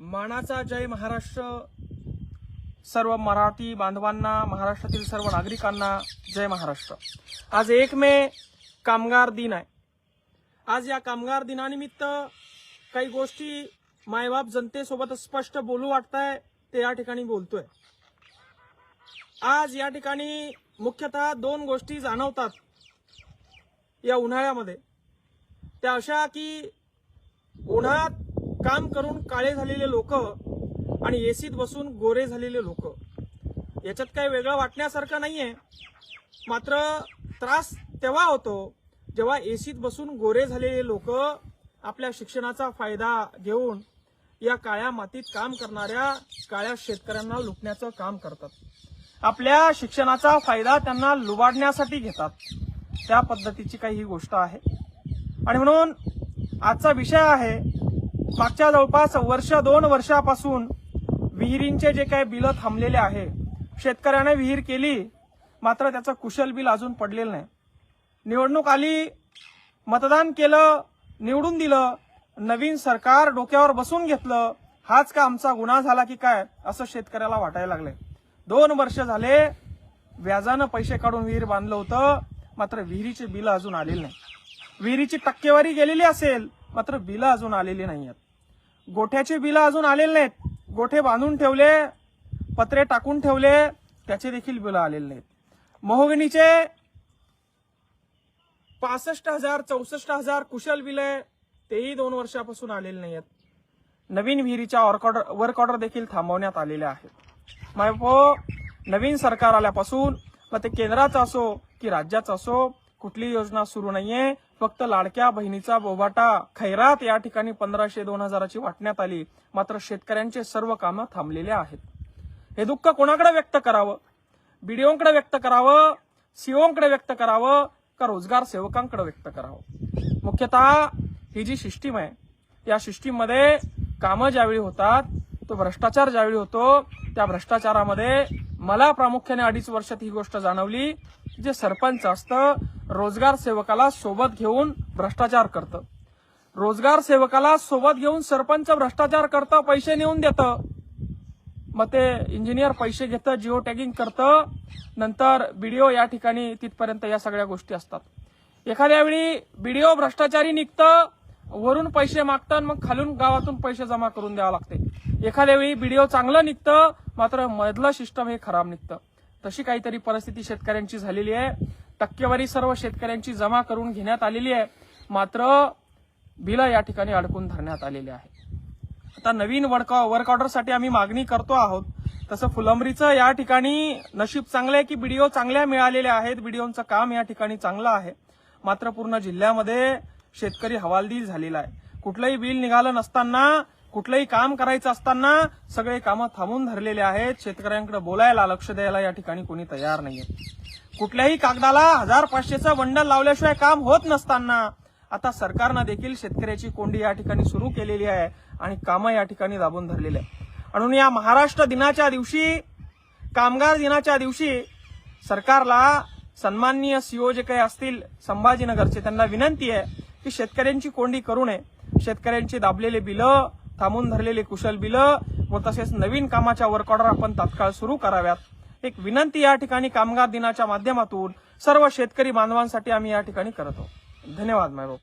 मानाचा जय महाराष्ट्र. सर्व मराठी बांधवांना महाराष्ट्रातील सर्व नागरिकांना जय महाराष्ट्र. आज एक मे कामगार दिन आहे. आज या कामगार दिनानिमित्त काही गोष्टी मायबाप जनतेसोबत स्पष्ट बोलू वाटताय ते या ठिकाणी बोलतोय. आज या ठिकाणी मुख्यतः दोन गोष्टी जाणवतात या उन्हाळ्यामध्ये. त्या अशा की उन्हात काम करून काळे झालेले लोक आणि एसीत बसून गोरे झालेले लोक. याच्यात काही वेगळं वाटण्यासारखं नाहीये. मात्र त्रास तेव्हा होतो जेव्हा एसीत बसून गोरे झालेले लोक आपल्या शिक्षणाचा फायदा घेऊन या काळ्या मातीत काम करणाऱ्या काळ्या शेतकऱ्यांना लुटण्याचं काम करतात. आपल्या शिक्षणाचा फायदा त्यांना लुबाडण्यासाठी घेतात. त्या पद्धतीची काही ही गोष्ट आहे. आणि म्हणून आजचा विषय आहे मागच्या जवळपास वर्ष दोन वर्षापासून विहिरींचे जे काही बिलं थांबलेले आहे शेतकऱ्याने विहीर केली मात्र त्याचं कुशल बिल अजून पडलेलं नाही. निवडणूक आली मतदान केलं निवडून दिलं नवीन सरकार डोक्यावर बसून घेतलं हाच का आमचा गुन्हा झाला की काय असं शेतकऱ्याला वाटायला लागलंय. दोन वर्ष झाले व्याजानं पैसे काढून विहीर बांधलं होतं मात्र विहिरीचे बिल अजून आलेलं नाही. विहिरीची टक्केवारी गेलेली असेल मात्र बिलं अजून आलेली नाही आहेत गोठ्याचे बिलं अजून आलेले नाहीत. गोठे बांधून ठेवले पत्रे टाकून ठेवले त्याचे देखील बिलं आलेले नाहीत. महोगनीचे पासष्ट हजार चौसष्ट हजार कुशल बिले तेही दोन वर्षापासून आलेले नाही आहेत नवीन विहिरीच्या वर्क ऑर्डर वर्क ऑर्डर देखील थांबवण्यात आलेल्या आहेत. मग हो, नवीन सरकार आल्यापासून मग ते केंद्राचं असो की राज्याचं असो कुठली योजना सुरू नाहीये. फक्त लाडक्या बहिणीचा बोबाटा खैरात या ठिकाणी पंधराशे दोन हजाराची वाटण्यात आली. मात्र शेतकऱ्यांचे सर्व कामं थांबलेले आहेत. हे दुःख कोणाकडे व्यक्त करावं? बीडीओकडे व्यक्त करावं? सीओकडे व्यक्त करावं? का रोजगार सेवकांकडे व्यक्त करावं? मुख्यतः ही जी सिस्टीम आहे या सिस्टीममध्ये कामं ज्यावेळी होतात तो भ्रष्टाचार ज्यावेळी होतो त्या भ्रष्टाचारामध्ये मला प्रामुख्याने अडीच वर्षात ही गोष्ट जाणवली जे सरपंच असतं रोजगार सेवकाला सोबत घेऊन भ्रष्टाचार करतं. रोजगार सेवकाला सोबत घेऊन सरपंच भ्रष्टाचार करतं पैसे नेऊन देतं. मग ते इंजिनियर पैसे घेतं जिओ टॅगिंग करतं. नंतर बीडीओ या ठिकाणी तिथपर्यंत या सगळ्या गोष्टी असतात. एखाद्या वेळी बीडीओ भ्रष्टाचारी निघतं वरून पैसे मागतं मग खालून गावातून पैसे जमा करून द्यावं लागते. एखाद्या वेळी बीडीओ चांगलं निघतं मात्र मधलं सिस्टम हे खराब निघतं. तशी काहीतरी परिस्थिती शेतकऱ्यांची झालेली आहे. टक्केवारी सर्व शेतकऱ्यांची जमा करून घेण्यात आलेली आहे. मात्र बिलं या ठिकाणी अडकून धरण्यात आलेली आहे आता नवीन वर्क वर्क ऑर्डरसाठी आम्ही मागणी करतो आहोत. तसं फुलंबरीचं या ठिकाणी नशीब चांगलं आहे की बीडीओ चांगल्या मिळालेल्या आहेत? बीडीओचं काम या ठिकाणी चांगलं आहे. मात्र पूर्ण जिल्ह्यामध्ये शेतकरी हवालदिल झालेला आहे. कुठलंही बिल निघालं नसताना कुठलंही काम करायचं असताना सगळे कामं थांबून धरलेले आहेत. शेतकऱ्यांकडे बोलायला लक्ष द्यायला या ठिकाणी कोणी तयार नाहीये. कुठल्याही कागदाला हजार पाचशेचं बंडल लावल्याशिवाय काम होत नसताना आता सरकारनं देखील शेतकऱ्याची कोंडी या ठिकाणी सुरू केलेली आहे आणि कामं या ठिकाणी दाबून धरलेली आहे म्हणून या महाराष्ट्र दिनाच्या दिवशी कामगार दिनाच्या दिवशी सरकारला सन्माननीय सीओ जे काही असतील संभाजीनगरचे त्यांना विनंती आहे की शेतकऱ्यांची कोंडी करू नये. शेतकऱ्यांची दाबलेले बिलं थांबून धरलेले कुशल बिलं व तसेच नवीन कामाच्या वर्क ऑर्डर आपण तात्काळ सुरू कराव्यात. एक विनंती या ठिकाणी कामगार दिनाच्या माध्यमातून सर्व शेतकरी बांधवांसाठी आम्ही या ठिकाणी करतो. धन्यवाद मॅडम